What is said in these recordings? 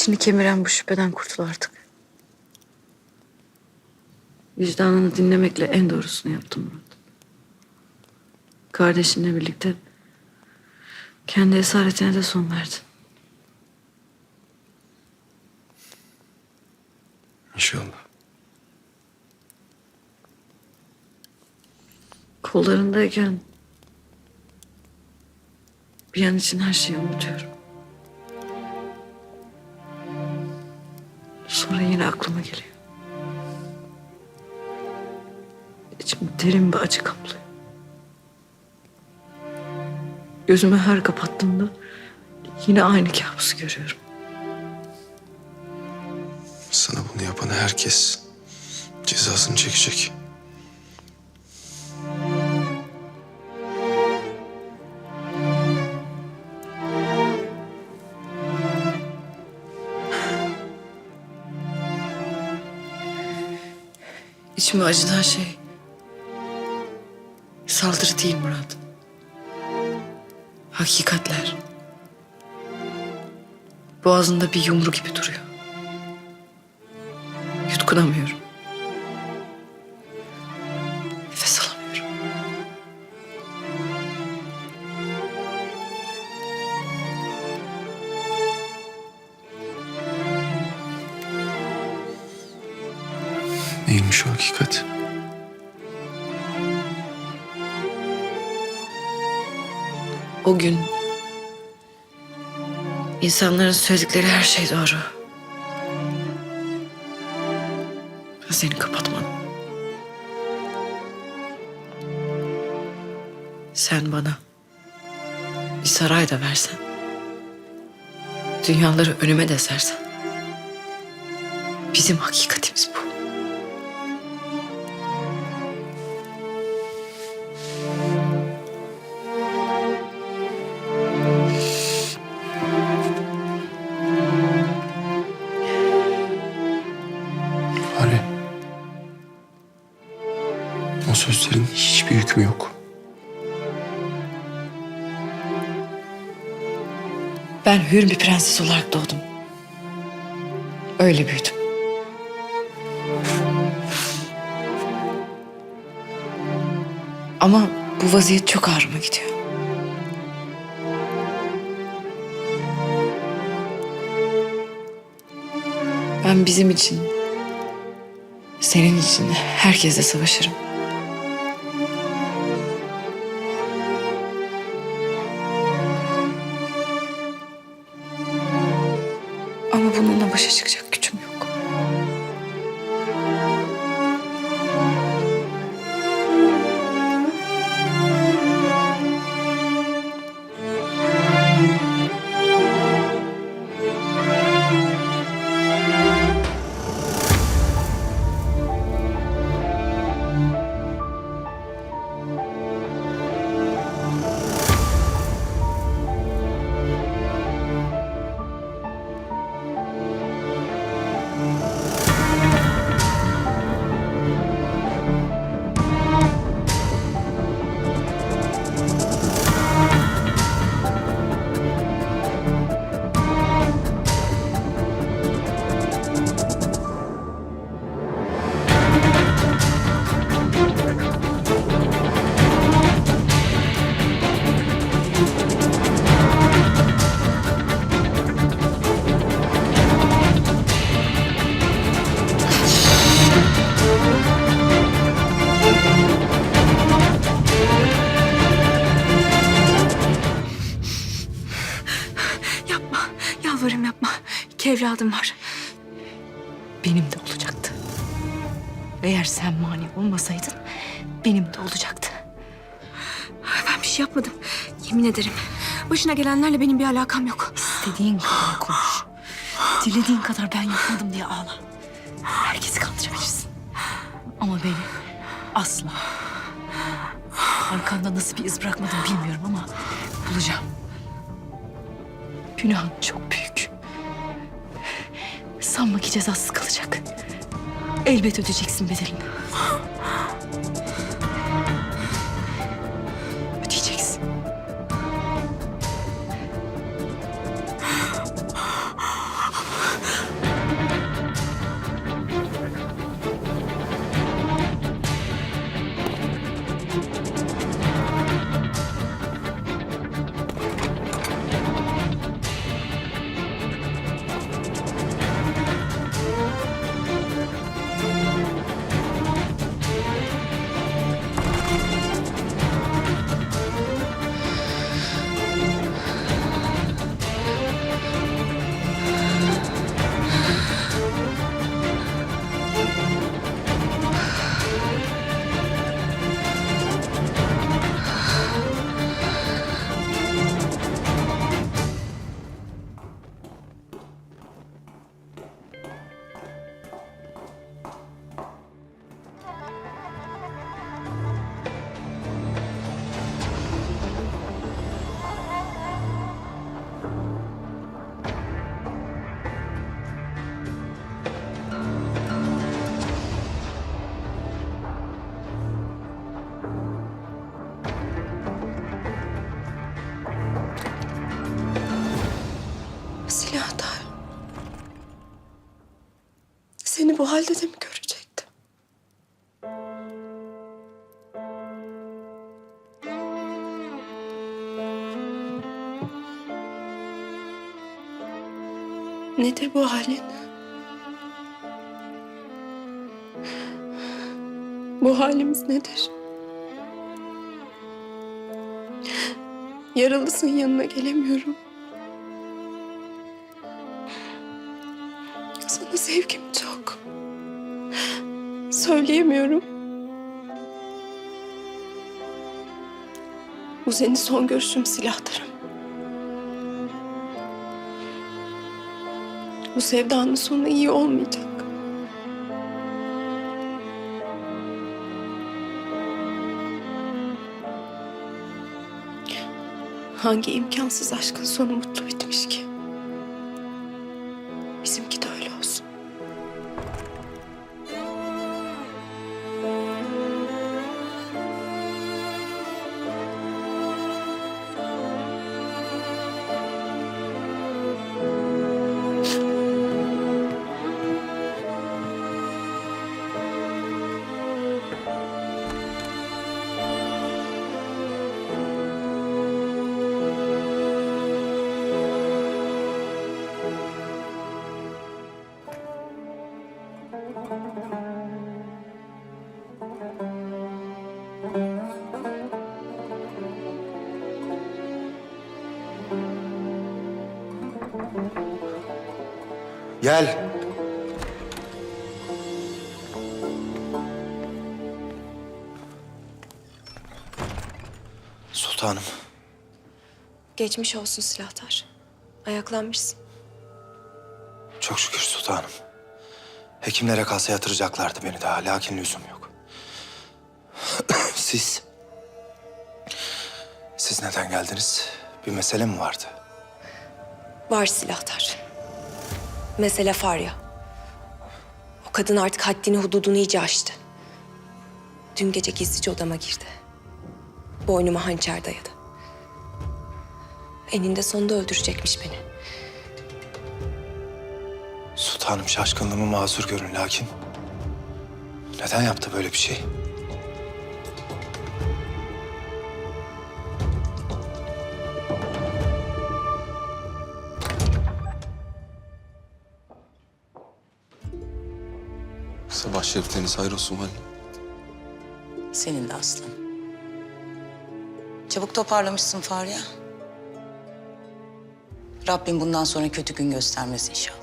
İçini kemiren bu şüpheden kurtul artık. Vicdanını dinlemekle en doğrusunu yaptın Murat. Kardeşinle birlikte kendi esaretine de son verdin. İnşallah. Kollarındayken bir an için her şeyi unutuyorum. Sonra yine aklıma geliyor. İçimi derin bir acı kaplıyor. Gözümü her kapattığımda yine aynı kabusu görüyorum. Sana bunu yapan herkes cezasını çekecek. İçimi acıtan şey saldırı değil Murat. Hakikatler. Boğazında bir yumru gibi duruyor. Yutkunamıyorum. Neymiş o hakikat? O gün insanların söyledikleri her şey doğru. Ben seni kapatmadım. Sen bana bir saray da versen, dünyaları önüme de sersen, bizim hakikatimiz Ben hür bir prenses olarak doğdum. Öyle büyüdüm. Ama bu vaziyet çok ağrıma gidiyor. Ben bizim için, senin için herkesle savaşırım. Görüşürüz. İki evladım var. benim de olacaktı. Eğer sen mani olmasaydın benim de olacaktı. Ben bir şey yapmadım. Yemin ederim. Başına gelenlerle benim bir alakam yok. İstediğin kadar konuş. Dilediğin kadar ben yapmadım diye ağla. Herkesi kandırabilirsin. Ama beni asla. Arkanda nasıl bir iz bırakmadım bilmiyorum ama bulacağım. Günahın çok büyük. Sanma ki cezasız kalacak. Elbet ödeyeceksin bedelini. Nedir bu halin? Bu halimiz nedir? Yaralısın yanına gelemiyorum. Sana sevgim çok. Söyleyemiyorum. Bu senin son görüşüm silahlarım. Bu sevdanın sonu iyi olmayacak. Hangi imkansız aşkın sonu mutlu bitmiş ki? Gel. Sultanım. Geçmiş olsun silahtar. Ayaklanmışsın. Çok şükür sultanım. Hekimlere kalsa yatıracaklardı beni daha. Lakin lüzum yok. Siz... Siz neden geldiniz? Bir mesele mi vardı? Var silahtar. Mesele Farya. O kadın artık haddini hududunu iyice aştı. Dün gece gizlice odama girdi. Boynuma hançer dayadı. Eninde sonunda öldürecekmiş beni. Sultanım şaşkınlığımı mazur görün lakin... Neden yaptı böyle bir şey? Sabah şerifleriniz hayır olsun validem. Senin de aslan. Çabuk toparlamışsın Farya. Rabbim bundan sonra kötü gün göstermez inşallah.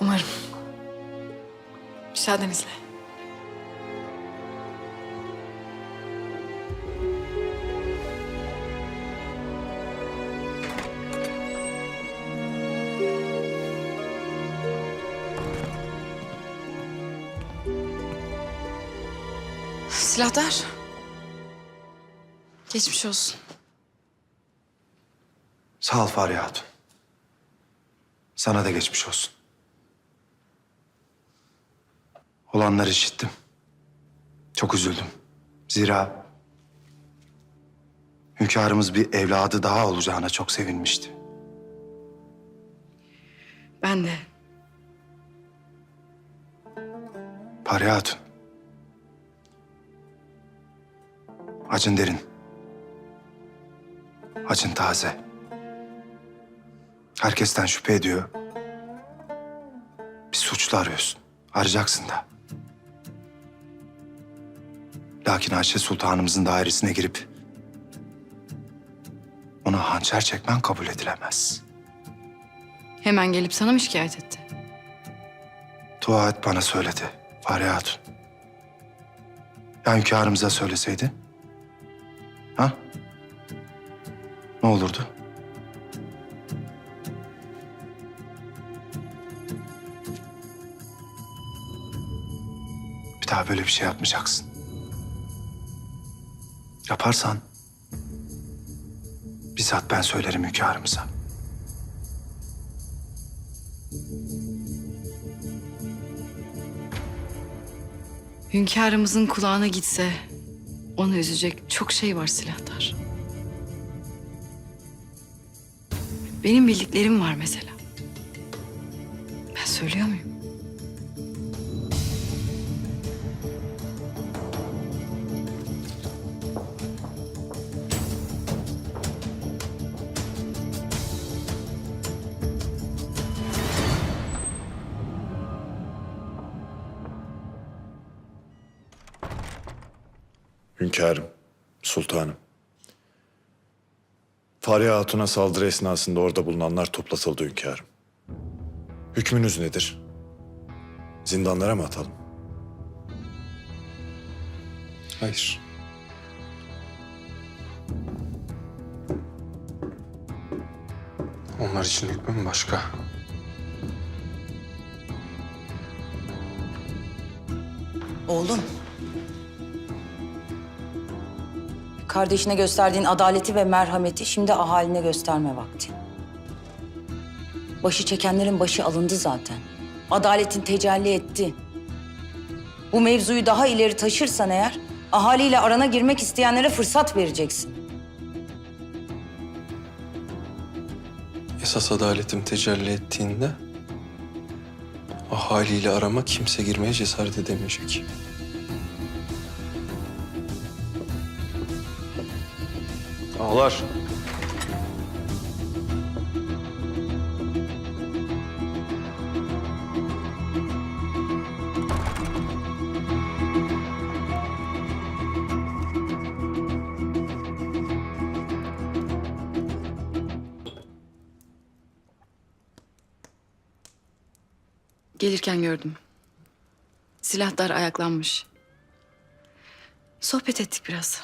Umarım. Müsaadenizle. Silahlar. Geçmiş olsun. Sağ ol Fahriye Hatun. Sana da geçmiş olsun. Olanları işittim. Çok üzüldüm. Zira hünkârımız bir evladı daha olacağına çok sevinmişti. Ben de. Fahriye Hatun. Acın derin. Acın taze. Herkesten şüphe ediyor. Bir suçlu arıyorsun. Arayacaksın da. Lakin Ayşe Sultanımızın dairesine girip ona hançer çekmen kabul edilemez. Hemen gelip sana mı şikayet etti? Dua et bana söyledi Fahriye Hatun. Ya hünkârımıza söyleseydi? Ha? Ne olurdu? Bir daha böyle bir şey yapmayacaksın. Yaparsan bizzat ben söylerim hünkârımıza. Hünkârımızın kulağına gitse onu üzecek çok şey var silahtar. Benim bildiklerim var mesela. Ben söylüyor muyum? Hünkârım, sultanım. Fariha Hatun'a saldırı esnasında orada bulunanlar toplatıldı hünkârım. Hükmünüz nedir? Zindanlara mı atalım? Hayır. Onlar için hükmüm başka. Oğlum. Kardeşine gösterdiğin adaleti ve merhameti şimdi ahaline gösterme vakti. Başı çekenlerin başı alındı zaten. Adaletin tecelli etti. Bu mevzuyu daha ileri taşırsan eğer ahaliyle arana girmek isteyenlere fırsat vereceksin. Esas adaletim tecelli ettiğinde ahaliyle arama kimse girmeye cesaret edemeyecek. Ağlar. Gelirken gördüm. Silahlar ayaklanmış. Sohbet ettik biraz.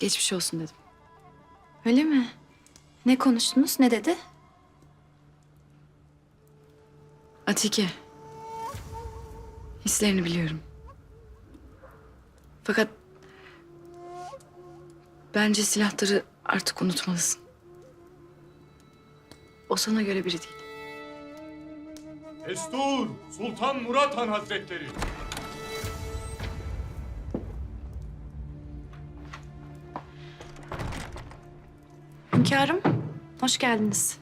Geçmiş olsun dedim. Öyle mi? Ne konuştunuz? Ne dedi? Atike. Hislerini biliyorum. Fakat bence silahları artık unutmalısın. O sana göre biri değil. Destur Sultan Murat Han Hazretleri. Hünkârım, hoş geldiniz.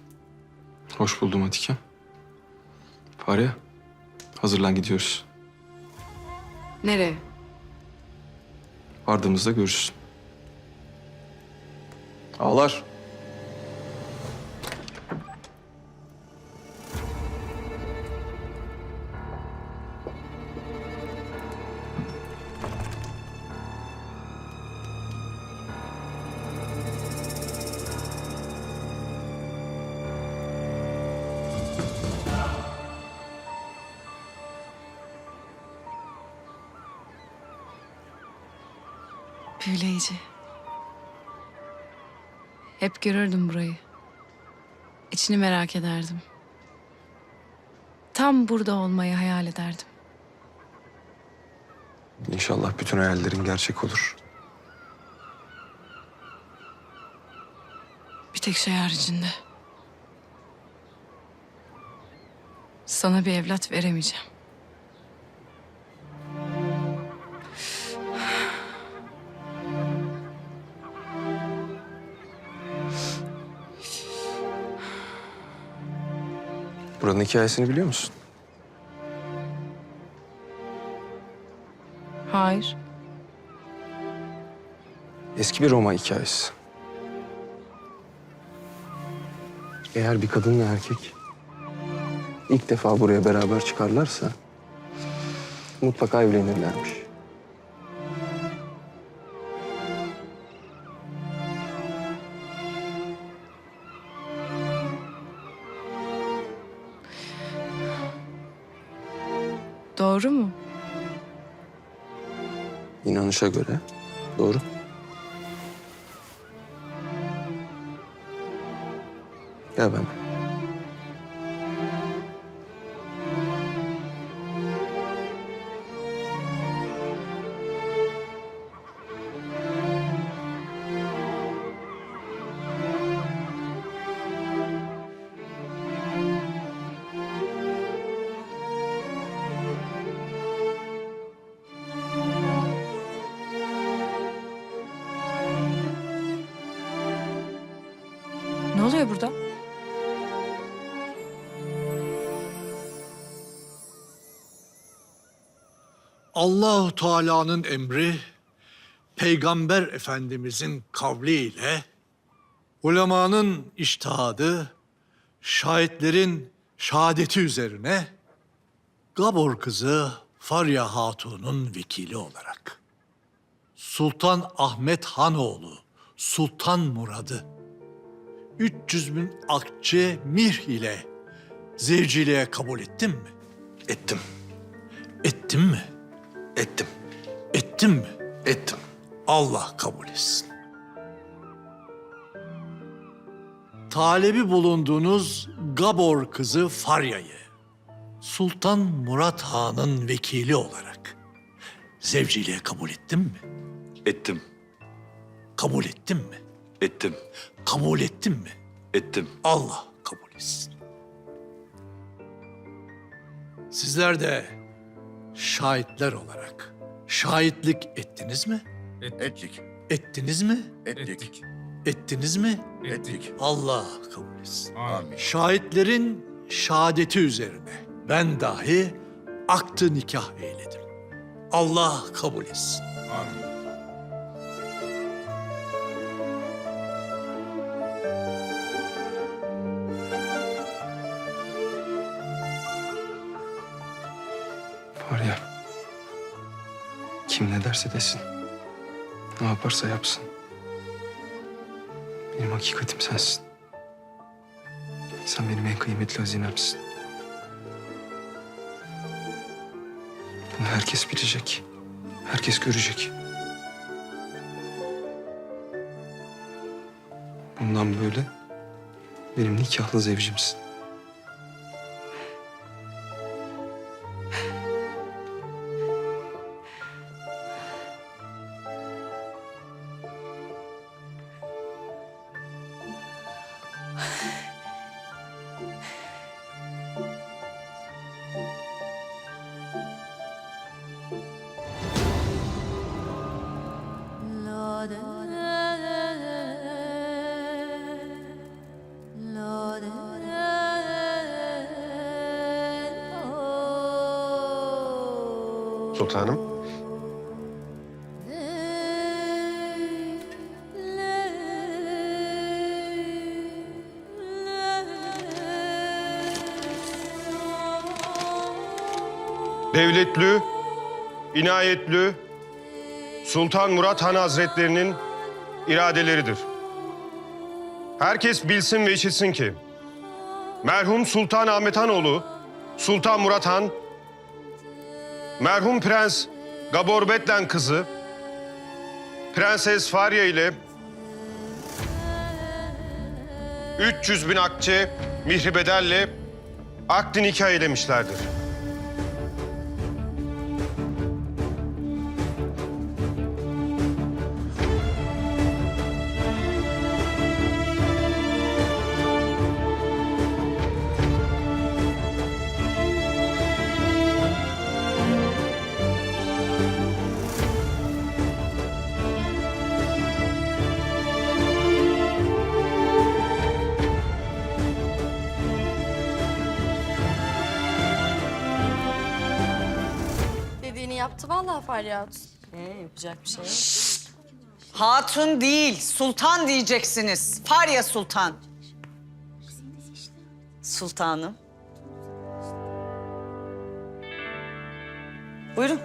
Hoş buldum Atike. Fariha, hazırlan gidiyoruz. Nereye? Vardığımızda görürsün. Ağlar. Büyüleyici. Hep görürdüm burayı. İçini merak ederdim. Tam burada olmayı hayal ederdim. İnşallah bütün hayallerin gerçek olur. Bir tek şey haricinde. Sana bir evlat veremeyeceğim. Buranın hikayesini biliyor musun? Hayır. Eski bir Roma hikayesi. Eğer bir kadınla erkek ilk defa buraya beraber çıkarlarsa mutlaka evlenirlermiş. Doğru mu? İnanışa göre doğru. Gel ben. Oluyor burada? Allahu Teala'nın emri Peygamber Efendimizin kavliyle ulemanın iştihadı şahitlerin şehadeti üzerine Gabor kızı Farya Hatun'un vekili olarak Sultan Ahmet Hanoğlu, Sultan Murad'ı 300 bin akçe mir ile zevciliğe kabul ettin mi? Ettim. Ettin mi? Ettim. Ettin mi? Ettim. Allah kabul etsin. Talebi bulunduğunuz Gabor kızı Farya'yı Sultan Murat Han'ın vekili olarak zevciliğe kabul ettin mi? Ettim. Kabul ettin mi? Ettim. Kabul ettin mi? Ettim. Allah kabul etsin. Sizler de şahitler olarak şahitlik ettiniz mi? Ettik. Ettiniz mi? Ettik. Ettiniz mi? Ettik. Allah kabul etsin. Amin. Şahitlerin şehadeti üzerine ben dahi aktı nikah eyledim. Allah kabul etsin. Amin. Ya. Kim ne derse desin. Ne yaparsa yapsın. Benim hakikatim sensin. Sen benim en kıymetli hazinemsin. Bunu herkes bilecek. Herkes görecek. Bundan böyle benim nikahlı zevcimsin. Sultanım. Devletlü, inayetlü Sultan Murat Han Hazretlerinin iradeleridir. Herkes bilsin ve işitsin ki merhum Sultan Ahmet Hanoğlu, Sultan Murat Han Merhum Prens Gabor Betlen kızı Prenses Farya ile 300 bin akçe mihri bedelle akdi nikah eylemişlerdir. Vallahi Feryat. yapacak bir şey yok. Hatun değil, sultan diyeceksiniz. Farya Sultan. Sultanım. Buyurun.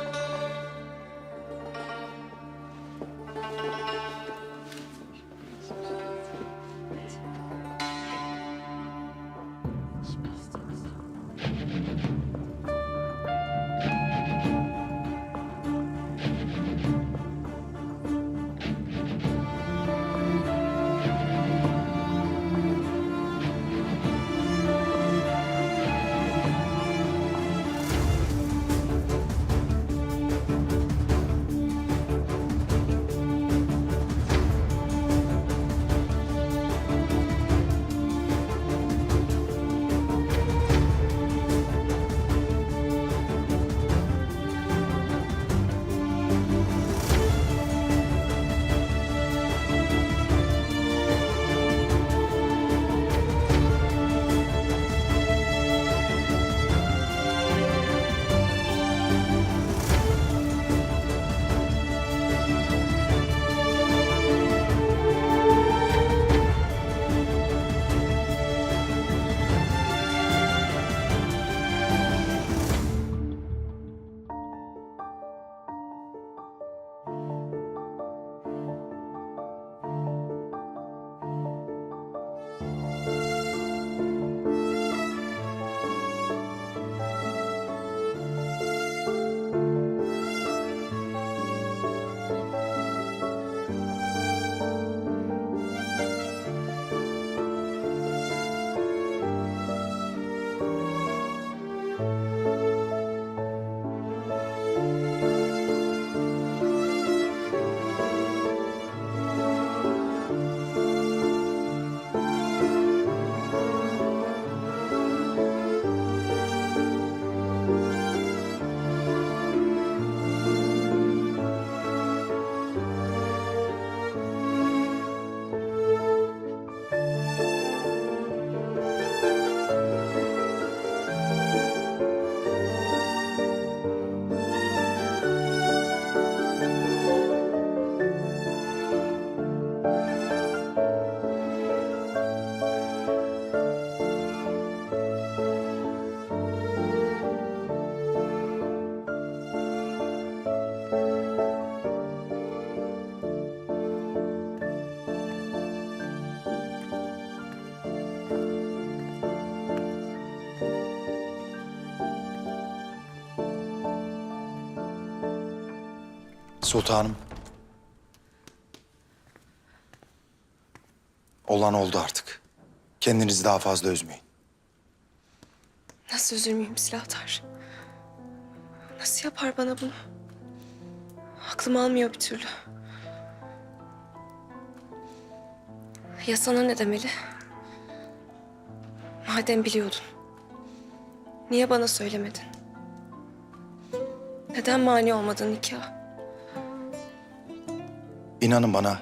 Sultanım. Olan oldu artık. Kendinizi daha fazla üzmeyin. Nasıl üzülmeyeyim silahtar? Nasıl yapar bana bunu? Aklım almıyor bir türlü. Ya sana ne demeli? Madem biliyordun. Niye bana söylemedin? Neden mani olmadın nikah? İnanın bana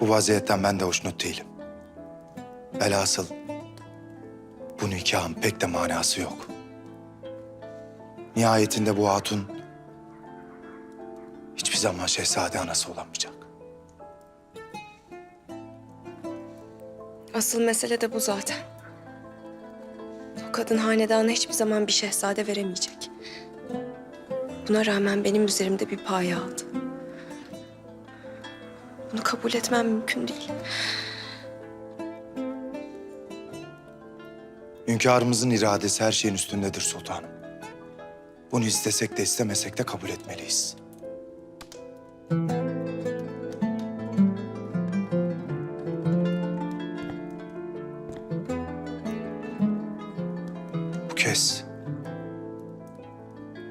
bu vaziyetten ben de hoşnut değilim. Velhasıl bu nikahın pek de manası yok. Nihayetinde bu hatun hiçbir zaman şehzade anası olamayacak. Asıl mesele de bu zaten. O kadın hanedana hiçbir zaman bir şehzade veremeyecek. Buna rağmen benim üzerimde bir paye aldı. Bunu kabul etmem mümkün değil. Hünkârımızın iradesi her şeyin üstündedir sultanım. Bunu istesek de istemesek de kabul etmeliyiz. Bu kez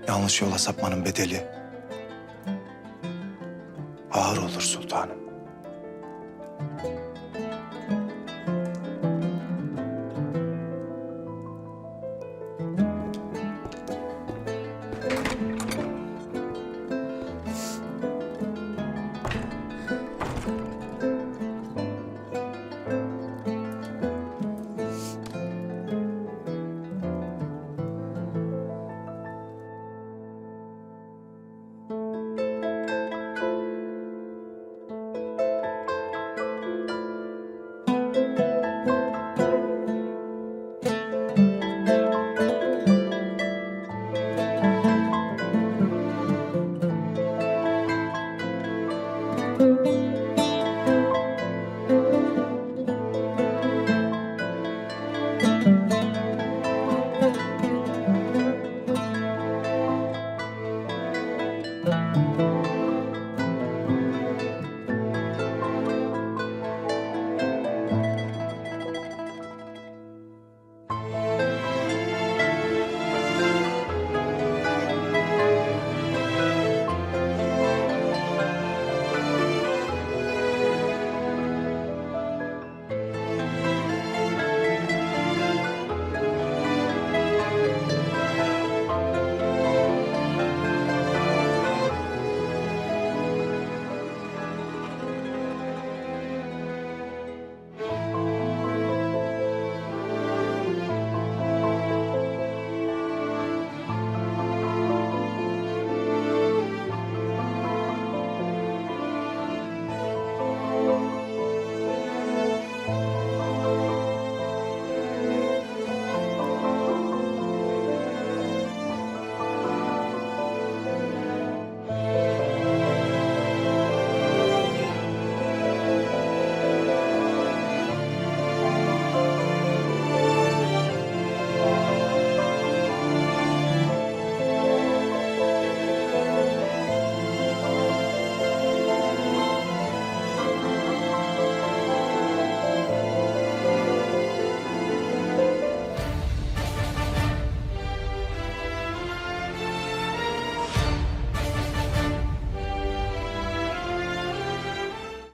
yanlış yola sapmanın bedeli ağır olur sultanım.